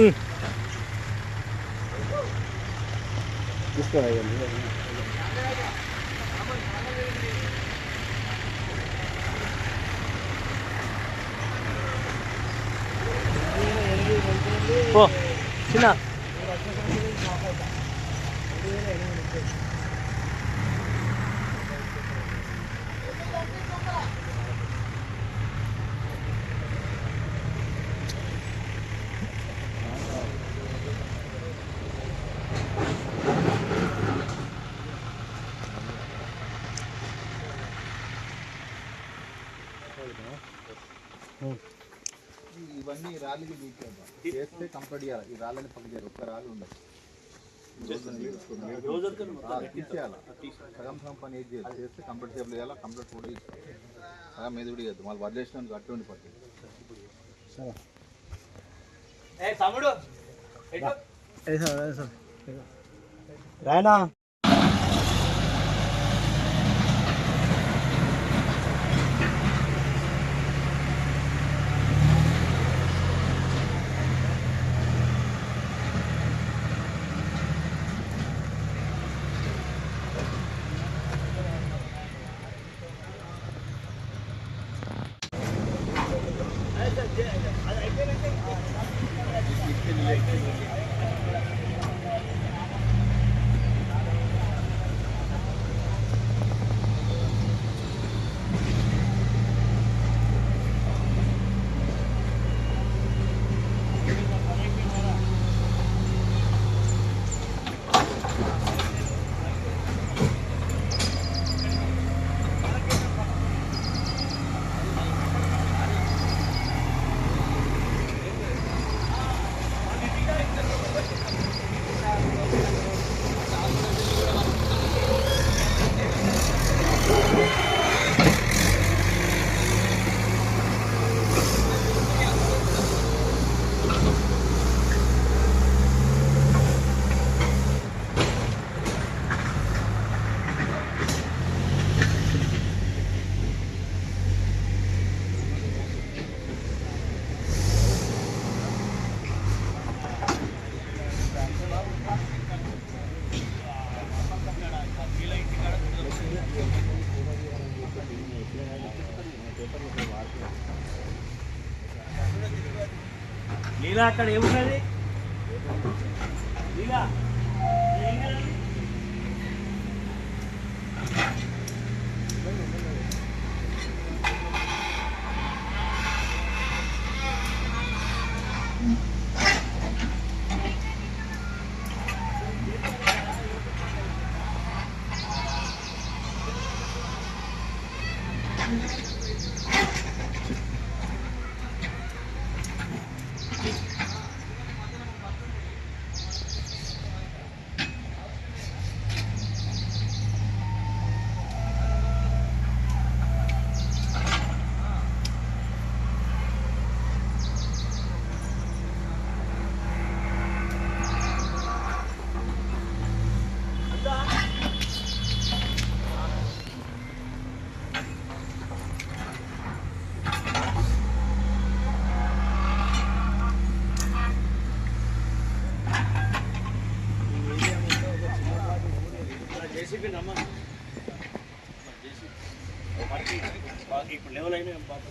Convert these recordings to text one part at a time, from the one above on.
うん。इसका आएगा ओ सुना ఇవన్నీ ఈ రాళ్ళకి తీసేద్దాం చేస్తే కంప్లీట్ చేయాలి. ఈ రాళ్ళని పక్క చేయాలి ఒక్క రాళ్ళు ఉండదు. తీసేయాలి. సగం సగం పని ఏది చేయాలి చేస్తే కంప్లీట్ చేయాలి. చేయాలి కంప్లీట్ కూడా. సగం మీద కూడా చేద్దాం వాళ్ళు వదిలేసినానికి అట్టు ఉండి పట్టింది రాయనా లీలా అక్కడ ఏమున్నది లీలా జేసీబీ ಬಾಪ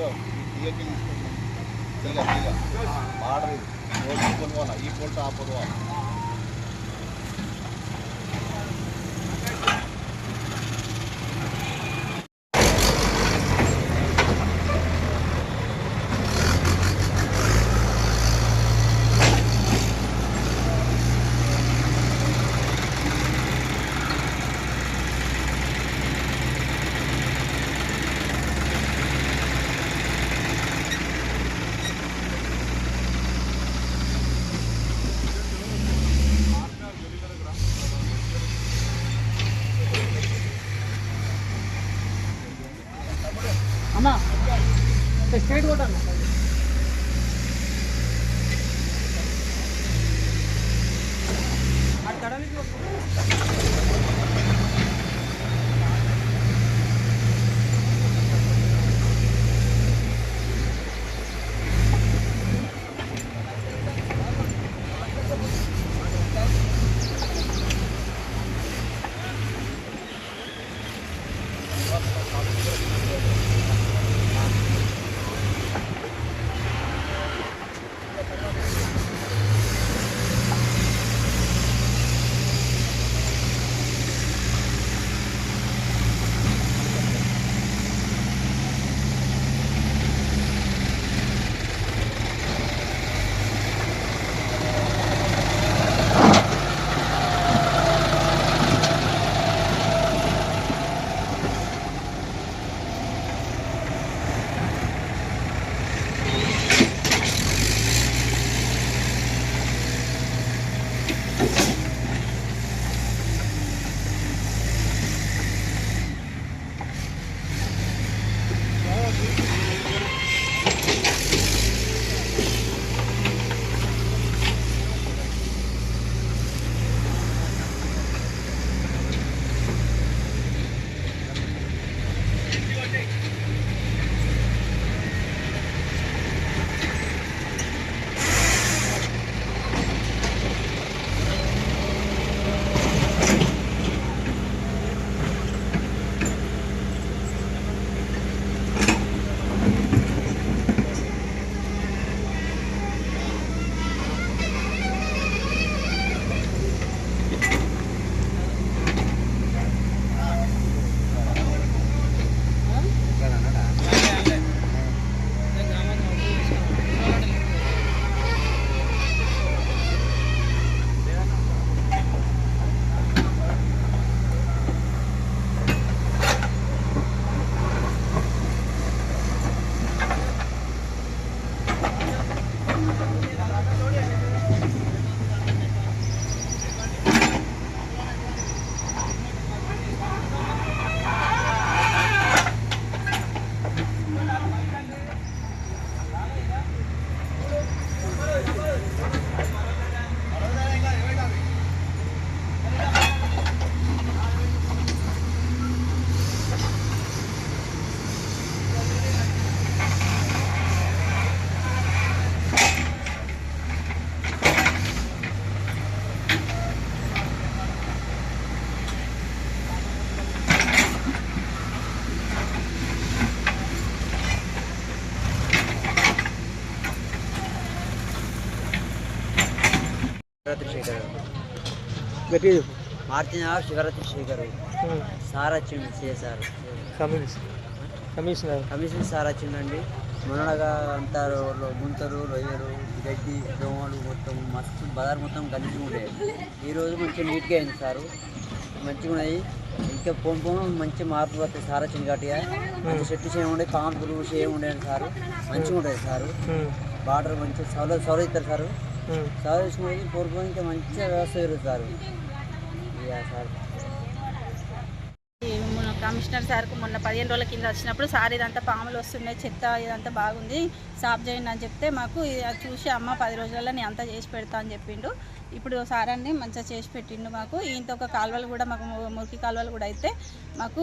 ఇదిగో ఇదిగోకి తీసుకుంటాం తీగ తీగ. శివరాత్రి శేఖర్ గట్టిగా చెప్పు. మార్చిన శివరాత్రి శేఖర్ సార్ వచ్చిండు CSR commission commissioner. Commission sir వచ్చిండండి మొన్నగా అంతా గుంతలు రొయ్యలు గడ్డి దోమలు మొత్తం మస్తు బజార్ మొత్తం గలీజ్ ఉండే. ఈరోజు మంచిగా నీట్గా అయింది సారు. మంచిగా ఉన్నాయి. ఇంకా పోను పోను మంచి మార్పు వస్తాయి సార్ వచ్చింది కాబట్టి. మంచి చెట్టు చేయం ఉండే కాంపులు చేయం ఉండే సారు. మంచిగా ఉంటుంది సారు. వాటర్ మంచిగా సౌలభ్యం సౌలభ్యం ఇస్తారు సారు. సార్ చూసుకుని పూర్వం ఇంకా మంచిగా వ్యవస్థ జరుగుతారు సార్ కమిషనర్ సార్కు మొన్న పదిహేను రోజుల కింద వచ్చినప్పుడు సార్ ఇదంతా పాములు వస్తున్నాయి చెత్త ఇదంతా బాగుంది సాఫ్ చేయండి అని చెప్తే మాకు చూసి అమ్మ పది రోజులలో నేను అంతా చేసి పెడతా అని చెప్పిండు. ఇప్పుడు సార్ అన్ని మంచిగా చేసి పెట్టిండు మాకు. ఇంత ఒక కాలువలు కూడా మాకు మురికి కాలువలు కూడా అయితే మాకు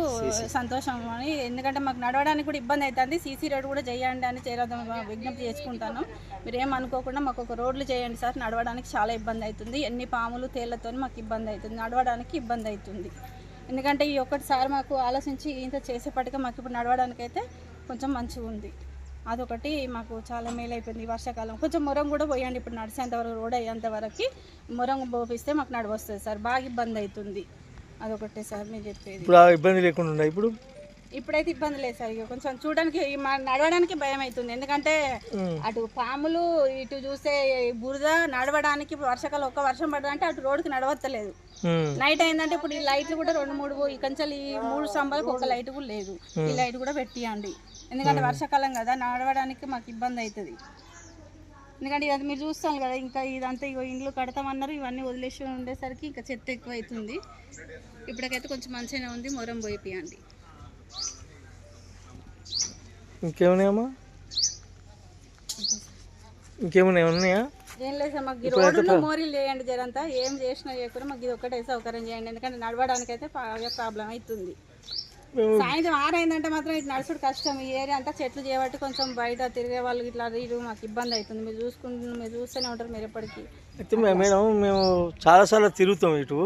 సంతోషం అని ఎందుకంటే మాకు నడవడానికి కూడా ఇబ్బంది అవుతుంది సీసీ రోడ్ కూడా చేయండి అని చేరదాం విజ్ఞప్తి చేసుకుంటాను. మీరు ఏమనుకోకుండా మాకు ఒక రోడ్లు చేయండి సార్ నడవడానికి చాలా ఇబ్బంది అవుతుంది. ఎన్ని పాములు తేళ్ళతో మాకు ఇబ్బంది అవుతుంది. నడవడానికి ఇబ్బంది అవుతుంది. ఎందుకంటే ఈ ఒక్కటిసారి మాకు ఆలోచించి ఇంత చేసేపటిగా మాకు ఇప్పుడు నడవడానికి అయితే కొంచెం మంచిగా ఉంది అదొకటి మాకు చాలా మేలు అయిపోయింది ఈ వర్షాకాలం. కొంచెం మొరం కూడా పోయండి ఇప్పుడు నడిచేంత వరకు రోడ్ అయ్యేంత వరకు మొరం పోపిస్తే మాకు నడవస్తుంది సార్. బాగా ఇబ్బంది అవుతుంది అదొకటే సార్ మీరు చెప్పేది. ఇప్పుడు ఇబ్బంది లేకుండా ఇప్పుడు? ఇప్పుడైతే ఇబ్బంది లేదు సార్. కొంచెం చూడడానికి నడవడానికి భయం అవుతుంది. ఎందుకంటే అటు పాములు ఇటు చూస్తే బురద నడవడానికి వర్షాకాలం ఒక్క వర్షం పడదంటే అటు రోడ్డుకి నడవత్తలేదు. నైట్ అయిందంటే ఇప్పుడు ఈ లైట్లు కూడా రెండు మూడు ఈ కంచెలు ఈ మూడు స్తంభాలకు ఒక లైట్ కూడా లేదు. ఈ లైట్ కూడా పెట్టియండి. ఎందుకంటే వర్షాకాలం కదా నడవడానికి మాకు ఇబ్బంది అవుతుంది ఎందుకంటే ఇది మీరు చూస్తాను కదా ఇంకా ఇదంతా ఇగో ఇండ్లు కడతామన్నారు ఇవన్నీ వదిలేసి ఉండేసరికి ఇంకా చెత్త ఎక్కువ అవుతుంది ఇప్పటికైతే కొంచెం మంచిగానే ఉంది మొరం పోయిపియండి. ఇంకేమున్నాయమ్మా? ఇంకేమైనా ఉన్నాయా? ఏం లేదు సార్ మాకు ఈ రోడ్లు మోరీలు చేయండి జరంతా ఏం చేసినా చేయకుండా మాకు ఇది ఒకటే సౌకర్యం చేయండి. ఎందుకంటే నడవడానికి అయితే బాగా ప్రాబ్లం అవుతుంది. సాయంత్రం ఆరైందంటే మాత్రం ఇటు నడుచుడు కష్టం. ఈ ఏరియా అంతా చెట్లు చేయబట్టి కొంచెం బయట తిరిగే వాళ్ళు ఇట్లా ఇటు మాకు ఇబ్బంది అవుతుంది. మీరు చూసుకుంటు మీరు చూస్తూనే ఉంటారు మీరు ఎప్పటికీ. అయితే మేడం మేము చాలాసార్లు తిరుగుతాం ఇటు.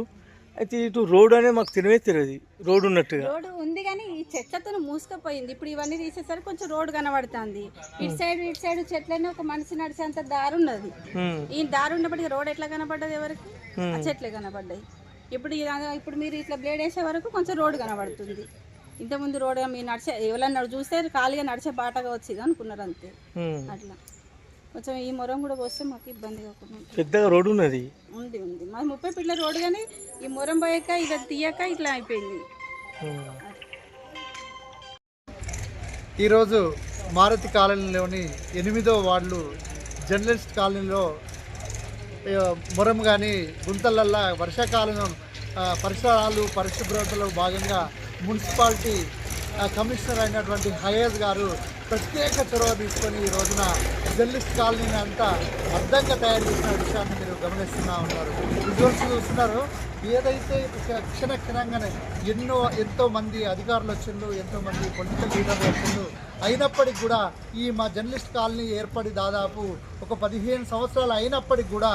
అయితే ఇటు రోడ్ అనేది మాకు తినవే తెలియదు రోడ్ ఉన్నట్టుగా. రోడ్డు ఉంది కానీ ఈ చెట్లతో మూసుకుపోయింది. ఇప్పుడు ఇవన్నీ తీసేసరికి కొంచెం రోడ్డు కనబడుతుంది. ఇటు సైడ్ ఇటు సైడ్ చెట్లన్నీ ఒక మనిషి నడిచేంత దారి ఉన్నది. ఈ దారి ఉన్నప్పటికీ రోడ్ ఎట్లా కనబడ్డది ఎవరికి? ఆ చెట్లే కనబడ్డాయి. ఇప్పుడు ఇప్పుడు మీరు ఇట్లా బ్లేడ్ వేసే వరకు కొంచెం రోడ్డు కనబడుతుంది. ఇంతకుముందు రోడ్ మీరు నడిచే ఎవరన్నా చూస్తే ఖాళీగా నడిచే బాటగా వచ్చింది అనుకున్నారు అంతే. అట్లా. కొంచెం ఈ మొరం కూడా వస్తే మాకు ఇబ్బంది కాకుండా. పెద్దగా రోడ్ ఉన్నది ఉంది ఉంది మా ముప్పై పిల్లల రోడ్డు కానీ ఈ మొరం పోయాక ఇక తీయక ఇట్లా అయిపోయింది. ఈరోజు మారుతి కాలనీలోని ఎనిమిదో వార్డులు జర్నలిస్ట్ కాలనీలో మొరం కానీ గుంతలల్లా వర్షాకాలం పరిసరాలు పరిశుభ్రతలో భాగంగా మున్సిపాలిటీ కమిషనర్ అయినటువంటి హయాజ్ గారు ప్రత్యేక చొరవ తీసుకొని ఈ రోజున జర్నలిస్ట్ కాలనీని అంతా అర్థంగా తయారు చేసిన విషయాన్ని మీరు గమనిస్తున్నా ఉన్నారు. విజువల్స్ చూస్తున్నారు. ఏదైతే క్షణ క్షణంగానే ఎన్నో ఎంతో మంది అధికారులు వచ్చిండ్రు ఎంతో మంది పొలిటికల్ లీడర్లు వచ్చిండ్రు. అయినప్పటికీ కూడా ఈ మా జర్నలిస్ట్ కాలనీ ఏర్పడి దాదాపు ఒక పదిహేను సంవత్సరాలు అయినప్పటికీ కూడా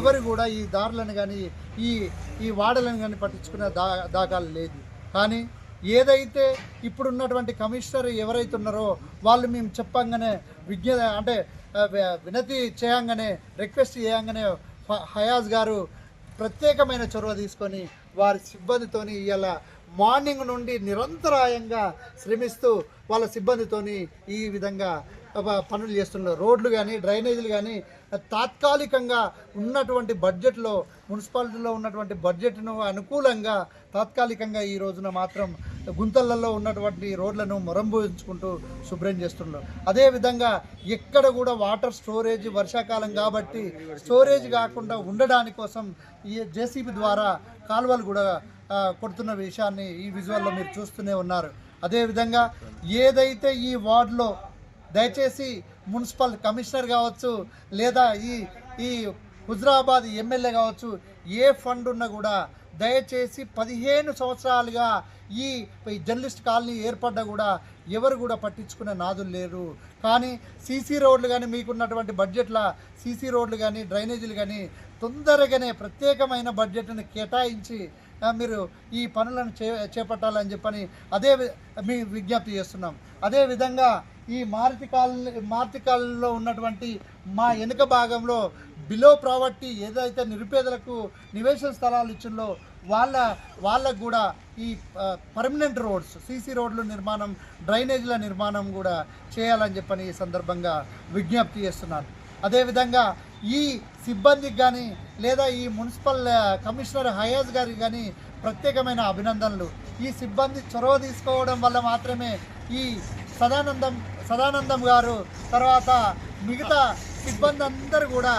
ఎవరు కూడా ఈ దారులను కానీ ఈ ఈ వాడలను కానీ పట్టించుకునే దా దాఖలు లేదు. కానీ ఏదైతే ఇప్పుడున్నటువంటి కమిషనర్ ఎవరైతే ఉన్నారో వాళ్ళు మేము చెప్పంగానే విజ్ఞ అంటే వినతి చేయంగానే రిక్వెస్ట్ చేయంగానే హయాజ్ గారు ప్రత్యేకమైన చొరవ తీసుకొని వారి సిబ్బందితోని ఇలా మార్నింగ్ నుండి నిరంతరాయంగా శ్రమిస్తూ వాళ్ళ సిబ్బందితోని ఈ విధంగా పనులు చేస్తున్నారు రోడ్లు కానీ డ్రైనేజీలు కానీ తాత్కాలికంగా ఉన్నటువంటి బడ్జెట్లో మున్సిపాలిటీలో ఉన్నటువంటి బడ్జెట్ను అనుకూలంగా తాత్కాలికంగా ఈ రోజున మాత్రం గుంతలలో ఉన్నటువంటి రోడ్లను మొరంబోయించుకుంటూ శుభ్రం చేస్తున్నారు అదేవిధంగా ఎక్కడ కూడా వాటర్ స్టోరేజ్ వర్షాకాలం కాబట్టి స్టోరేజ్ కాకుండా ఉండడాని కోసం ఈ జేసీబీ ద్వారా కాలువలు కూడా కొడుతున్న విషయాన్ని ఈ విజువల్లో మీరు చూస్తూనే ఉన్నారు. అదేవిధంగా ఏదైతే ఈ వార్డులో దయచేసి మున్సిపల్ కమిషనర్ కావచ్చు లేదా ఈ ఈ హుజరాబాద్ ఎమ్మెల్యే కావచ్చు ఏ ఫండ్ ఉన్నా కూడా దయచేసి పదిహేను సంవత్సరాలుగా ఈ జర్నలిస్ట్ కాలనీ ఏర్పడ్డా కూడా ఎవరు కూడా పట్టించుకునే నాదులు లేరు. కానీ సీసీ రోడ్లు కానీ మీకున్నటువంటి బడ్జెట్ల సీసీ రోడ్లు కానీ డ్రైనేజీలు కానీ తొందరగానే ప్రత్యేకమైన బడ్జెట్ని కేటాయించి మీరు ఈ పనులను చే చేపట్టాలని చెప్పని అదే మీ విజ్ఞప్తి చేస్తున్నాం. అదేవిధంగా ఈ మారుతి కాలనీ మారుతి కాలనీలో ఉన్నటువంటి మా వెనుక భాగంలో బిలో ప్రావర్టీ ఏదైతే నిరుపేదలకు నివేశన స్థలాలు ఇచ్చిందో వాళ్ళ వాళ్ళకు కూడా ఈ పర్మనెంట్ రోడ్స్ సీసీ రోడ్లు నిర్మాణం డ్రైనేజీల నిర్మాణం కూడా చేయాలని చెప్పని ఈ సందర్భంగా విజ్ఞప్తి చేస్తున్నాను. అదేవిధంగా ఈ సిబ్బందికి కానీ లేదా ఈ మున్సిపల్ కమిషనర్ హయాజ్ గారికి కానీ ప్రత్యేకమైన అభినందనలు. ఈ సిబ్బంది చొరవ తీసుకోవడం వల్ల మాత్రమే ఈ సదానందం సదానందం గారు తర్వాత మిగతా సిబ్బంది అందరూ కూడా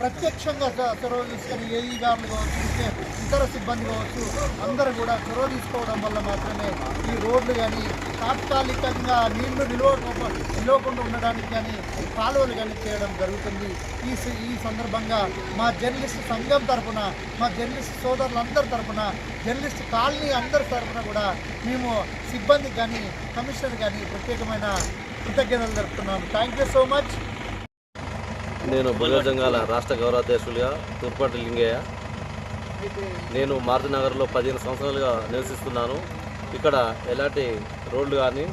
ప్రత్యక్షంగా చొరవ తీసుకొని ఏఈ గారులు కావచ్చు ఇతర సిబ్బంది కావచ్చు అందరూ కూడా చొరవ తీసుకోవడం వల్ల మాత్రమే ఈ రోడ్లు కానీ తాత్కాలికంగా నీళ్ళు నిలువ నిలవకుండా ఉండడానికి కానీ కాలువలు కానీ చేయడం జరుగుతుంది. ఈ ఈ సందర్భంగా మా జర్నలిస్ట్ సంఘం తరఫున మా జర్నలిస్ట్ సోదరులందరి తరపున జర్నలిస్ట్ కాలనీ అందరి తరఫున కూడా మేము సిబ్బంది కానీ కమిషనర్ కానీ ప్రత్యేకమైన కృతజ్ఞతలు జరుపుతున్నాము థ్యాంక్ యూ సో మచ్. నేను బుల్వజంగాల రాష్ట్ర గౌరవాధ్యక్షులుగా తూర్పాటి లింగయ్య. నేను మారుతి నగర్లో పదిహేను సంవత్సరాలుగా నివసిస్తున్నాను. ఇక్కడ ఎలాంటి రోడ్లు కానీ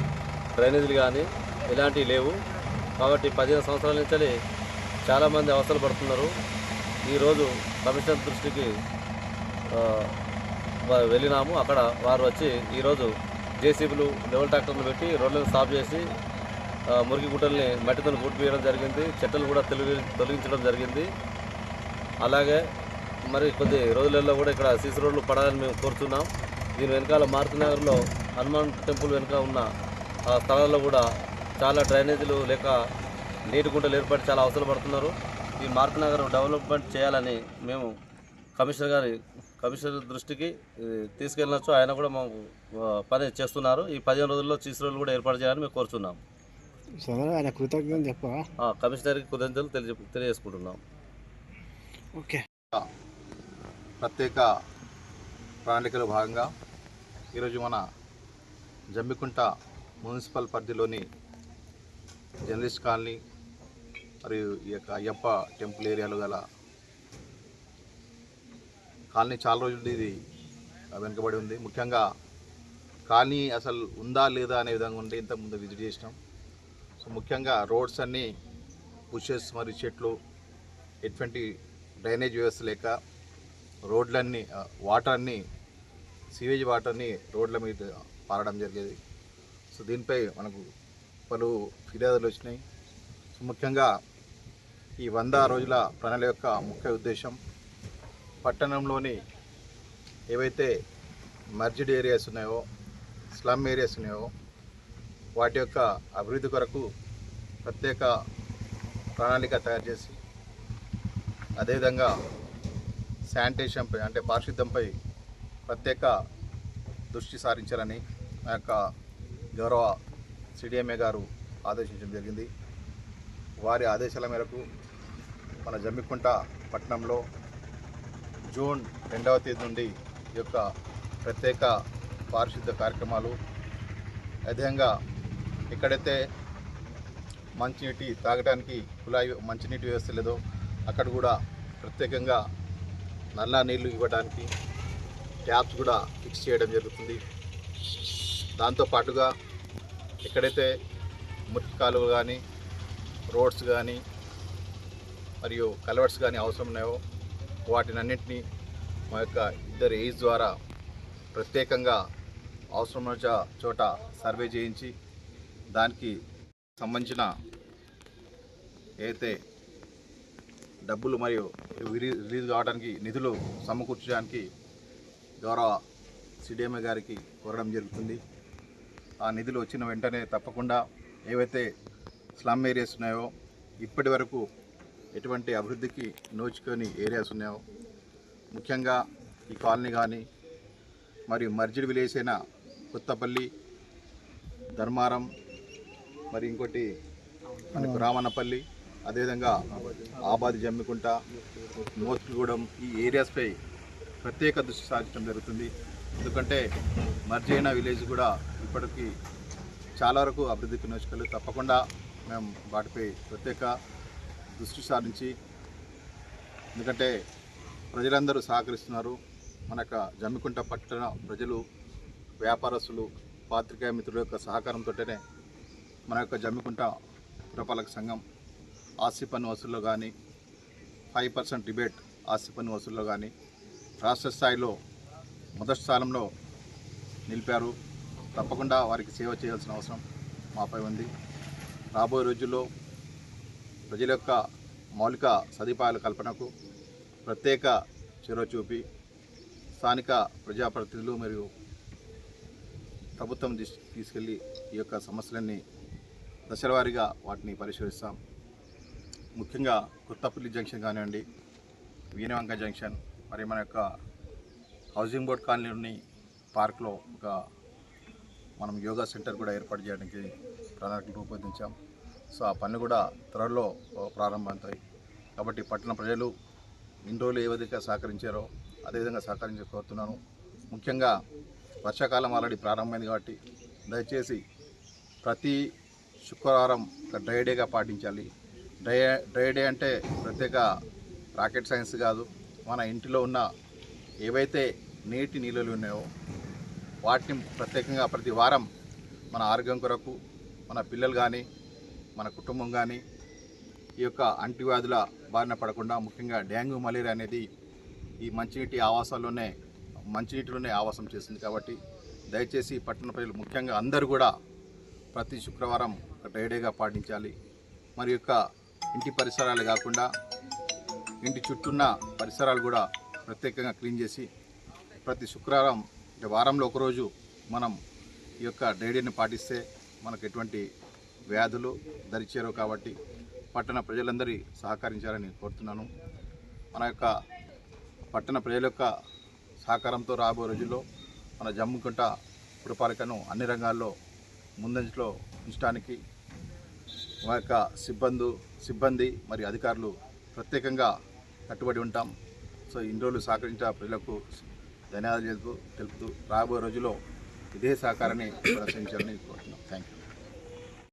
డ్రైనేజీలు కానీ ఎలాంటివి లేవు. కాబట్టి పదిహేను సంవత్సరాల నుంచి చాలామంది అవసరం పడుతున్నారు. ఈరోజు కమిషనర్ దృష్టికి వెళ్ళినాము. అక్కడ వారు వచ్చి ఈరోజు జేసీబీలు లెవెల్ ట్రాక్టర్లు పెట్టి రోడ్లను సాఫ్ చేసి ఆ, మురికి గుట్టల్ని మట్టితో పూడ్పియడం జరిగింది. చెట్టలు కూడా తొలగి తొలగించడం జరిగింది. అలాగే మరి కొద్ది రోజులలో కూడా ఇక్కడ సీసీ రోడ్లు పడాలని మేము కోరుతున్నాం. దీని వెనకాల మారుతినగర్లో హనుమాన్ టెంపుల్ వెనుక ఉన్న ఆ స్థలాల్లో కూడా చాలా డ్రైనేజీలు లేక నీటి గుంటలు ఏర్పాటు చాలా అవసరం పడుతున్నారు. ఈ మారుతినగర్ డెవలప్మెంట్ చేయాలని మేము కమిషనర్ గారి కమిషనర్ దృష్టికి తీసుకెళ్ళినచ్చు. తీసుకెళ్ళవచ్చు ఆయన కూడా మాకు పని చేస్తున్నారు. ఈ పదిహేను రోజుల్లో సీసీ రోడ్లు కూడా ఏర్పాటు చేయాలని మేము కోరుతున్నాం సరే ఆయన కృతజ్ఞత చెప్పవా? ఆ, కమిషనర్కి కృతజ్ఞతలు తెలియ తెలియజేసుకుంటున్నాం. ఓకే. ప్రత్యేక ప్రణాళికలో భాగంగా ఈరోజు మన జమ్మికుంట మున్సిపల్ పరిధిలోని జర్నలిస్ట్ కాలనీ మరియు ఈ యొక్క అయ్యప్ప టెంపుల్ ఏరియాలో గల కాలనీ చాలా రోజులు ఇది వెనుకబడి ఉంది. ముఖ్యంగా కాలనీ అసలు ఉందా లేదా అనే విధంగా ఉండి ఇంతకుముందు విజిట్ చేసినాం. సో ముఖ్యంగా రోడ్స్ అన్నీ బుషెస్ మరియు చెట్లు ఎటువంటి డ్రైనేజ్ వ్యవస్థ లేక రోడ్లన్నీ వాటర్ అన్నీ సీవేజ్ వాటర్ని రోడ్ల మీద పారడం జరిగేది. సో దీనిపై మనకు పలు ఫిర్యాదులు వచ్చినాయి. సో ముఖ్యంగా ఈ వంద రోజుల ప్రణాళిక యొక్క ముఖ్య ఉద్దేశం పట్టణంలోని ఏవైతే మర్జిడ్ ఏరియాస్ ఉన్నాయో స్లమ్ ఏరియాస్ ఉన్నాయో వాటి యొక్క అభివృద్ధి కొరకు ప్రత్యేక ప్రణాళిక తయారు చేసి అదేవిధంగా శానిటేషన్పై అంటే పారిశుద్ధ్యంపై ప్రత్యేక దృష్టి సారించాలని ఆ యొక్క గౌరవ సిడిఎంఏ గారు ఆదేశించడం జరిగింది. వారి ఆదేశాల మేరకు మన జమ్మికుంట పట్టణంలో జూన్ రెండవ తేదీ నుండి ఈ యొక్క ప్రత్యేక పారిశుద్ధ కార్యక్రమాలు అదేవిధంగా ఎక్కడైతే మంచినీటి తాగడానికి కుళాయి మంచినీటి వ్యవస్థ లేదో అక్కడ కూడా ప్రత్యేకంగా నల్లా నీళ్ళు ఇవ్వడానికి ట్యాప్స్ కూడా ఫిక్స్ చేయడం జరుగుతుంది. దాంతో పాటుగా ఎక్కడైతే మురికి కాలువలు కానీ రోడ్స్ కానీ మరియు కలవర్స్ కానీ అవసరం ఉన్నాయో వాటిని అన్నింటినీ మా యొక్క ఇద్దరు ఏజ్ ద్వారా ప్రత్యేకంగా అవసరం చోట సర్వే చేయించి దానికి సంబంధించిన ఏదైతే డబ్బులు మరియు రిలీజ్ కావడానికి నిధులు సమకూర్చడానికి గౌరవ సిడిఎంఏ గారికి కోరడం జరుగుతుంది. ఆ నిధులు వచ్చిన వెంటనే తప్పకుండా ఏవైతే స్లమ్ ఏరియాస్ ఉన్నాయో ఇప్పటి వరకు ఎటువంటి అభివృద్ధికి నోచుకొని ఏరియాస్ ఉన్నాయో ముఖ్యంగా ఈ కాలనీ కానీ మరియు మర్జిడ్ విలేజ్ అయిన కొత్తపల్లి ధర్మారం మరి ఇంకోటి మనకు రామన్నపల్లి అదేవిధంగా ఆబాది జమ్మికుంట మోత్కుగూడెం ఈ ఏరియాస్పై ప్రత్యేక దృష్టి సారించడం జరుగుతుంది. ఎందుకంటే మర్జైన విలేజ్ కూడా ఇప్పటికీ చాలా వరకు అభివృద్ధికి నోచుకలు తప్పకుండా మేము వాటిపై ప్రత్యేక దృష్టి సారించి ఎందుకంటే ప్రజలందరూ సహకరిస్తున్నారు. మన యొక్క జమ్మికుంట పట్టణ ప్రజలు వ్యాపారస్తులు పాత్రికేయ మిత్రుల యొక్క సహకారంతోనే మన యొక్క జమ్మికుంట పురపాలక సంఘం ఆస్తి పన్ను వసూల్లో కానీ ఫైవ్ పర్సెంట్ డిబేట్ ఆస్తి పన్ను వసూల్లో కానీ రాష్ట్ర స్థాయిలో మొదటి స్థానంలో నిలిపారు. తప్పకుండా వారికి సేవ చేయాల్సిన అవసరం మాపై ఉంది. రాబోయే రోజుల్లో ప్రజల యొక్క మౌలిక సదుపాయాల కల్పనకు ప్రత్యేక చొరవ చూపి స్థానిక ప్రజాప్రతినిధులు మరియు ప్రభుత్వం తీసుకెళ్ళి ఈ యొక్క సమస్యలన్నీ దశలవారీగా వాటిని పరిశీలిస్తాం. ముఖ్యంగా కొత్తపల్లి జంక్షన్ కానివ్వండి వీణవంక జంక్షన్ మరి మన యొక్క హౌసింగ్ బోర్డ్ కాలనీలోని పార్క్లో ఒక మనం యోగా సెంటర్ కూడా ఏర్పాటు చేయడానికి ప్రణాళికలు రూపొందించాం. సో ఆ పనులు కూడా త్వరలో ప్రారంభమవుతాయి. కాబట్టి పట్టణ ప్రజలు ఇన్ని రోజులు ఏ విధంగా సహకరించారో అదేవిధంగా సహకరించి కోరుతున్నాను. ముఖ్యంగా వర్షాకాలం ఆల్రెడీ ప్రారంభమైంది కాబట్టి దయచేసి ప్రతి శుక్రవారం ఒక డ్రై డేగా పాటించాలి. డ్రై డ్రై డే అంటే ప్రత్యేక రాకెట్ సైన్స్ కాదు. మన ఇంటిలో ఉన్న ఏవైతే నీటి నిల్వలు ఉన్నాయో వాటిని ప్రత్యేకంగా ప్రతి వారం మన ఆరోగ్యం కొరకు మన పిల్లలు కానీ మన కుటుంబం కానీ ఈ యొక్క అంటువ్యాధుల బారిన పడకుండా ముఖ్యంగా డెంగ్యూ మలేరియా అనేది ఈ మంచినీటి ఆవాసాల్లోనే మంచినీటిలోనే ఆవాసం చేస్తుంది కాబట్టి దయచేసి పట్టణ ప్రజలు ముఖ్యంగా అందరూ కూడా ప్రతి శుక్రవారం ఒక పాటించాలి. మరి యొక్క ఇంటి పరిసరాలు కాకుండా ఇంటి చుట్టూన్న పరిసరాలు కూడా ప్రత్యేకంగా క్లీన్ చేసి ప్రతి శుక్రవారం అంటే వారంలో ఒకరోజు మనం ఈ యొక్క డైడీని పాటిస్తే మనకు ఎటువంటి వ్యాధులు దరిచేరవు కాబట్టి పట్టణ ప్రజలందరి సహకరించాలని కోరుతున్నాను. మన యొక్క పట్టణ ప్రజల యొక్క సహకారంతో రాబోయే రోజుల్లో మన జమ్ముకుంట పురపాలికను అన్ని రంగాల్లో ముందంజలో ఉంచడానికి మా యొక్క సిబ్బంది సిబ్బంది మరియు అధికారులు ప్రత్యేకంగా కట్టుబడి ఉంటాం. సో ఇన్ని రోజులు సహకరించిన ప్రజలకు ధన్యవాదాలు తెలుపుతూ తెలుపుతూ రాబోయే రోజుల్లో ఇదే సహకారాన్ని ప్రదర్శించాలని కోరుతున్నాం. Thank you